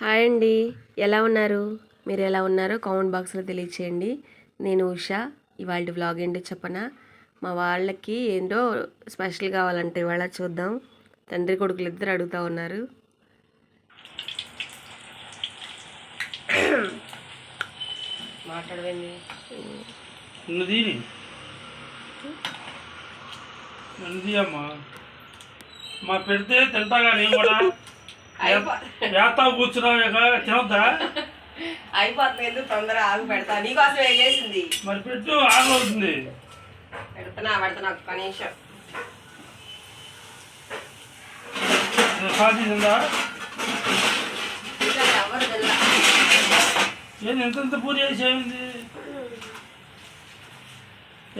Hi అండి. ఎలా ఉన్నారు? మీరు ఎలా ఉన్నారో కామెంట్ బాక్స్లో తెలియచేయండి. నేను ఉషా. ఇవాళ వ్లాగ్ ఏంటో చెప్పనా? మా వాళ్ళకి ఏంటో స్పెషల్ కావాలంటే ఇవాళ చూద్దాం. తండ్రి కొడుకులు ఇద్దరు అడుగుతూ ఉన్నారు. మాట్లాడవేంది? ఉన్నది ఉన్నది అమ్మా మా పెడితే తింటా కానీ కూడా? వేస్తా కూర్చున్నావు తినొద్దా? అయిపోతుంది ఎందుకు? తొందర ఆగు పెడతా. నీకోసం ఏం చేసింది? మరి పెట్టు ఆకలి అవుతుంది పెడుతున్నా పెడుతున్నా ఒక్క నిమిషం. సాధి తిందా? ఇంకా ఎవరు తినలా. ఏంది ఎంత వేసేయింది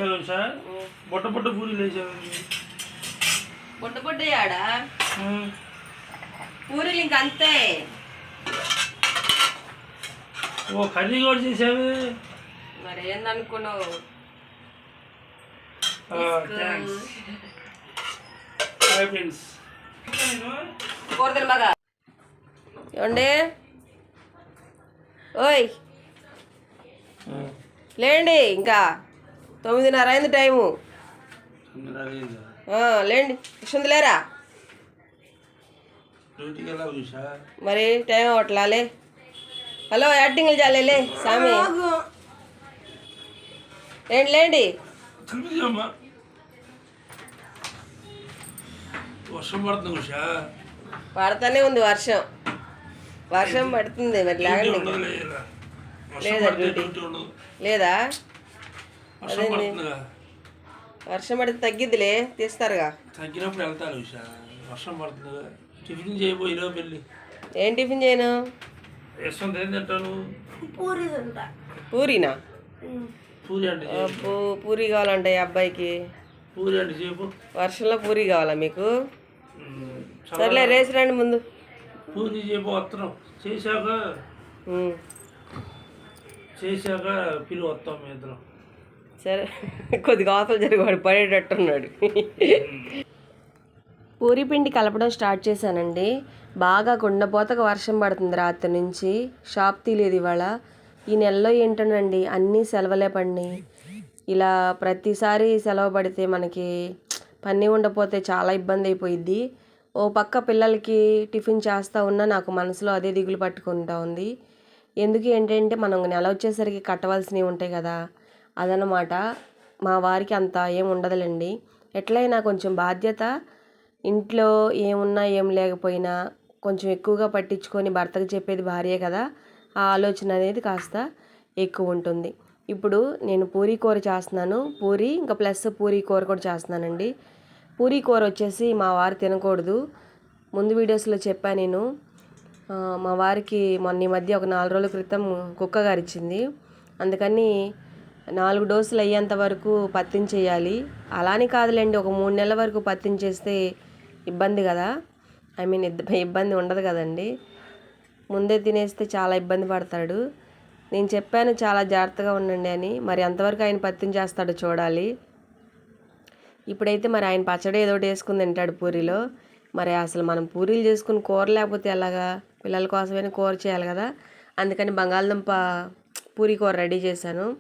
ఏం సార్ బుట్ట బుట్ట పూరీలు వేసేయింది బుడ్డ బుడ్డ ఆడా? పూరీలు ఇంక అంతే. ఓ కర్రీ కూడా చేసావు? మరి ఏందనుకున్నావు? కూరదలు మగా. ఏమండి? ఓయ్. లేండి ఇంకా. తొమ్మిదిన్నర అయింది టైము. లేండి. కృష్ణది లేరా? డ్యూటీకి మరి టైం అవ్వట్లాలే హలో యాక్టింగ్లు చాలేలే సామి లేండి లేండి వర్షం పడుతుంది ఉషా పడతానే ఉంది వర్షం వర్షం పడుతుంది మరి లేకండి ఉండదు లేదా వర్షం లేదా డ్యూటీ? వర్షం పడితే తగ్గిద్దిలే తీస్తారుగా తగ్గినప్పుడు వెళ్తాను ఉషా వర్షం పడుతుందిగా టిఫిన్ చేయబోయి పెళ్ళి. ఏం టిఫిన్ చేయను? యశ్వంత్ ఏం తింటాను పూరీనా? పూరి అంటే పూరి కావాలంటే ఈ అబ్బాయికి. పూరి అంటే చేపు వర్షంలో పూరి కావాలా మీకు? సర్లే రేసి రండి ముందు. పూరి చేపు వస్తున్నాం. చేశాక చేశాక పిలువ వస్తాం మీ ఇద్దరం. సరే కొద్దిగా అవతల జరిగి వాడు పడేటట్టున్నాడు. పూరి పిండి కలపడం స్టార్ట్ చేశానండి. బాగా కుండపోతకు వర్షం పడుతుంది రాత్రి నుంచి. షాప్ తీలేదు ఇవాళ. ఈ నెలలో ఏంటోనండి? అన్నీ సెలవులే పడినాయి ఇలా ప్రతిసారి సెలవు పడితే మనకి పని ఉండపోతే చాలా ఇబ్బంది అయిపోయిద్ది. ఓ పక్క పిల్లలకి టిఫిన్ చేస్తూ ఉన్నా నాకు మనసులో అదే దిగులు పట్టుకుంటా ఉంది. ఎందుకు ఏంటంటే మనం నెల వచ్చేసరికి కట్టవలసినవి ఉంటాయి కదా. అదనమాట మా వారికి అంత ఏం ఉండదులేండి. ఎట్లయినా కొంచెం బాధ్యత ఇంట్లో ఏమున్నా ఏం లేకపోయినా కొంచెం ఎక్కువగా పట్టించుకొని భర్తకు చెప్పేది భార్యే కదా ఆ ఆలోచన అనేది కాస్త ఎక్కువ ఉంటుంది. ఇప్పుడు నేను పూరీ కూర చేస్తున్నాను. పూరి ఇంకా ప్లస్ పూరీ కూర కూడా చేస్తున్నానండి. పూరీ కూర వచ్చేసి మా వారు తినకూడదు. ముందు వీడియోస్లో చెప్పా నేను. మా వారికి మొన్న ఈ మధ్య ఒక నాలుగు రోజుల క్రితం కుక్క గారిచ్చింది. అందుకని నాలుగు డోసులు అయ్యేంత వరకు పత్తించేయాలి అలానే కాదులేండి ఒక మూడు నెలల వరకు పత్తించేస్తే ఇబ్బంది కదా? ఐ మీన్ ఇబ్బంది ఉండదు కదండి. ముందే తినేస్తే చాలా ఇబ్బంది పడతాడు. నేను చెప్పాను చాలా జాగ్రత్తగా ఉండండి అని. మరి ఎంతవరకు ఆయన పత్యం చేస్తాడు చూడాలి. ఇప్పుడైతే మరి ఆయన పచ్చడి ఏదో ఒకటి వేసుకుని తింటాడు పూరిలో. మరి అసలు మనం పూరీలు చేసుకుని కూర లేకపోతే ఎలాగా? పిల్లల కోసమైనా కూర చేయాలి కదా? అందుకని బంగాళదుంప పూరీ కూర రెడీ చేశాను.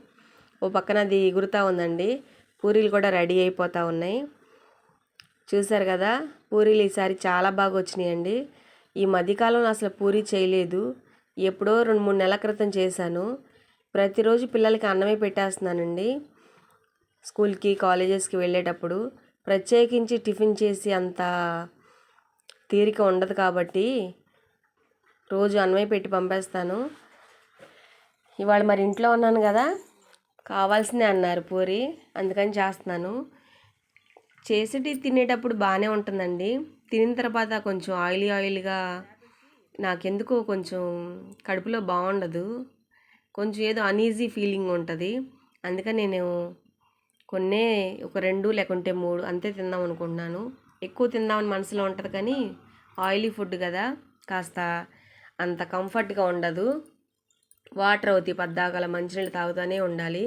ఓ పక్కన అది ఎగురుతూ ఉందండి. పూరీలు కూడా రెడీ అయిపోతూ ఉన్నాయి. చూశారు కదా? పూరీలు ఈసారి చాలా బాగా వచ్చినాయండి. ఈ మధ్యకాలంలో అసలు పూరీ చేయలేదు. ఎప్పుడో రెండు మూడు నెలల క్రితం చేశాను. ప్రతిరోజు పిల్లలకి అన్నమే పెట్టేస్తున్నానండి. స్కూల్కి కాలేజెస్కి వెళ్ళేటప్పుడు ప్రత్యేకించి టిఫిన్ చేసి అంత తీరిక ఉండదు కాబట్టి రోజు అన్నమే పెట్టి పంపేస్తాను. ఇవాళ మరి ఇంట్లో ఉన్నాను కదా? కావాల్సిందే అన్నారు పూరి. అందుకని చేస్తున్నాను. చేసేటి తినేటప్పుడు బాగానే ఉంటుందండి. తినిన తర్వాత కొంచెం ఆయిలీ ఆయిల్గా నాకెందుకో కొంచెం కడుపులో బాగుండదు కొంచెం ఏదో అనీజీ ఫీలింగ్ ఉంటుంది. అందుకని నేను కొన్నే ఒక రెండు లేకుంటే మూడు అంతే తిందాం అనుకుంటున్నాను. ఎక్కువ తిందామని మనసులో ఉంటుంది కానీ ఆయిలీ ఫుడ్ కదా కాస్త అంత కంఫర్ట్గా ఉండదు. వాటర్ అవుతాయి పద్దాకల మంచినీళ్ళు తాగుతూనే ఉండాలి.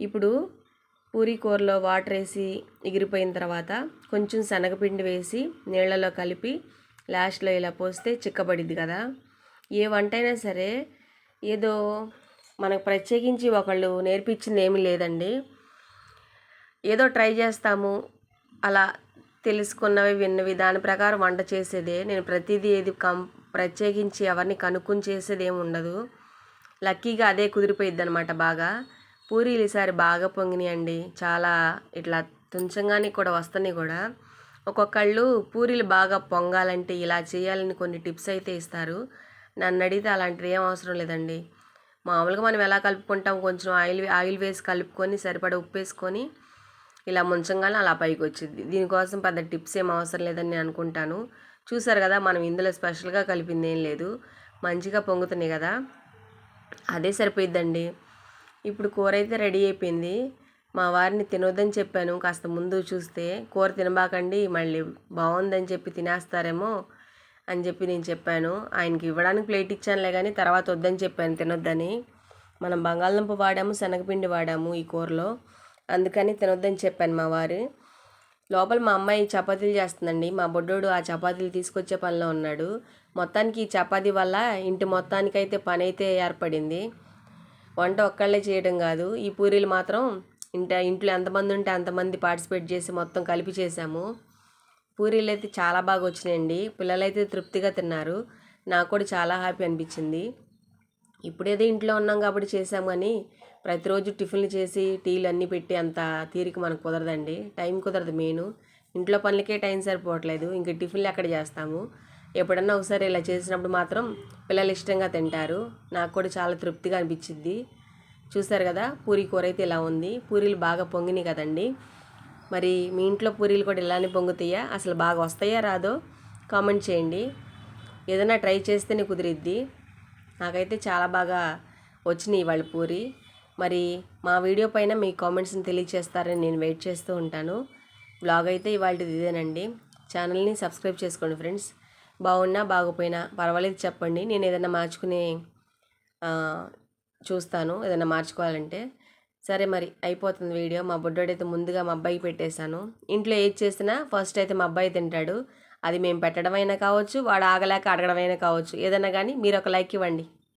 ఇప్పుడు పూరీ కూరలో వాటర్ వేసి ఎగిరిపోయిన తర్వాత కొంచెం శనగపిండి వేసి నీళ్ళలో కలిపి లాస్ట్లో ఇలా పోస్తే చిక్కబడిద్ది కదా. ఏ వంట అయినా సరే ఏదో మనకు ప్రత్యేకించి ఒకళ్ళు నేర్పించింది ఏమీ లేదండి. ఏదో ట్రై చేస్తాము అలా తెలుసుకున్నవి విన్నవి దాని ప్రకారం వంట చేసేదే. నేను ప్రతిదీ ఏది కం ప్రత్యేకించి ఎవరిని కనుక్కొని చేసేది ఏమి ఉండదు. లక్కీగా అదే కుదిరిపోయిద్ది అనమాట బాగా. పూరీలు ఈసారి బాగా పొంగినాయండి. చాలా ఇట్లా తుంచంగానే కూడా వస్తున్నాయి కూడా. ఒక్కొక్కళ్ళు పూరీలు బాగా పొంగాలంటే ఇలా చేయాలని కొన్ని టిప్స్ అయితే ఇస్తారు. నన్ను అడిగితే అలాంటిది ఏం అవసరం లేదండి. మామూలుగా మనం ఎలా కలుపుకుంటాం? కొంచెం ఆయిల్ ఆయిల్ వేసి కలుపుకొని సరిపడా ఉప్పు వేసుకొని ఇలా ముంచంగానే అలా పైకి వచ్చింది దీనికోసం పెద్ద టిప్స్ ఏం అవసరం లేదని నేను అనుకుంటాను. చూసారు కదా మనం ఇందులో స్పెషల్గా కలిపింది ఏం లేదు. మంచిగా పొంగుతున్నాయి కదా. అదే సరిపోయిద్దండి. ఇప్పుడు కూర అయితే రెడీ అయిపోయింది. మా వారిని తినొద్దని చెప్పాను. కాస్త ముందు చూస్తే కూర తినబాకండి మళ్ళీ బాగుందని చెప్పి తినేస్తారేమో అని చెప్పి నేను చెప్పాను. ఆయనకి ఇవ్వడానికి ప్లేట్ ఇచ్చానులే కానీ తర్వాత వద్దని చెప్పాను తినొద్దని. మనం బంగాళదుంప వాడాము శనగపిండి వాడాము ఈ కూరలో. అందుకని తినొద్దని చెప్పాను మా వారు. లోపల మా అమ్మాయి చపాతీలు చేస్తుందండి. మా బొడ్డోడు ఆ చపాతీలు తీసుకొచ్చే పనిలో ఉన్నాడు. మొత్తానికి ఈ చపాతీ వల్ల ఇంటి మొత్తానికైతే పని అయితే ఏర్పడింది. వంట ఒక్కళ్ళే చేయడం కాదు. ఈ పూరీలు మాత్రం ఇంట ఇంట్లో ఎంతమంది ఉంటే అంతమంది పార్టిసిపేట్ చేసి మొత్తం కలిపి చేసాము. పూరీలు అయితే చాలా బాగా వచ్చినాయండి. పిల్లలైతే తృప్తిగా తిన్నారు. నాకు కూడా చాలా హ్యాపీ అనిపించింది. ఇప్పుడేదో ఇంట్లో ఉన్నాం కాబట్టి చేసాం కానీ ప్రతిరోజు టిఫిన్లు చేసి టీలు అన్నీ పెట్టి అంత తీరిక మనకు కుదరదండి. టైం కుదరదు మెయిన్. ఇంట్లో పనులకే టైం సరిపోవట్లేదు. ఇంకా టిఫిన్లు ఎక్కడ చేస్తాము? ఎప్పుడన్నా ఒకసారి ఇలా చేసినప్పుడు మాత్రం పిల్లలు ఇష్టంగా తింటారు. నాకు కూడా చాలా తృప్తిగా అనిపించింది. చూసారు కదా పూరి కూర అయితే ఇలా ఉంది. పూరీలు బాగా పొంగినాయి కదండి. మరి మీ ఇంట్లో పూరీలు కూడా ఇలానే పొంగుతాయా? అసలు బాగా వస్తాయా రాదో కామెంట్ చేయండి. ఏదైనా ట్రై చేస్తేనే కుదిరిద్ది. నాకైతే చాలా బాగా వచ్చినాయి ఇవాళ పూరి. మరి మా వీడియో పైన మీ కామెంట్స్ని తెలియచేస్తారని నేను వెయిట్ చేస్తూ ఉంటాను. బ్లాగ్ అయితే ఇవాళది ఇదేనండి. ఛానల్ని సబ్స్క్రైబ్ చేసుకోండి ఫ్రెండ్స్. బాగున్నా బాగోపోయినా పర్వాలేదు చెప్పండి. నేను ఏదైనా మార్చుకుని చూస్తాను. ఏదైనా మార్చుకోవాలంటే. సరే మరి అయిపోతుంది వీడియో. మా బుడ్డోడైతే ముందుగా మా అబ్బాయికి పెట్టేశాను. ఇంట్లో ఏది చేసినా ఫస్ట్ అయితే మా అబ్బాయి తింటాడు. అది మేము పెట్టడమైనా కావచ్చు వాడు ఆగలేక అడగడమైనా కావచ్చు. ఏదైనా కానీ మీరు ఒక లైక్ ఇవ్వండి.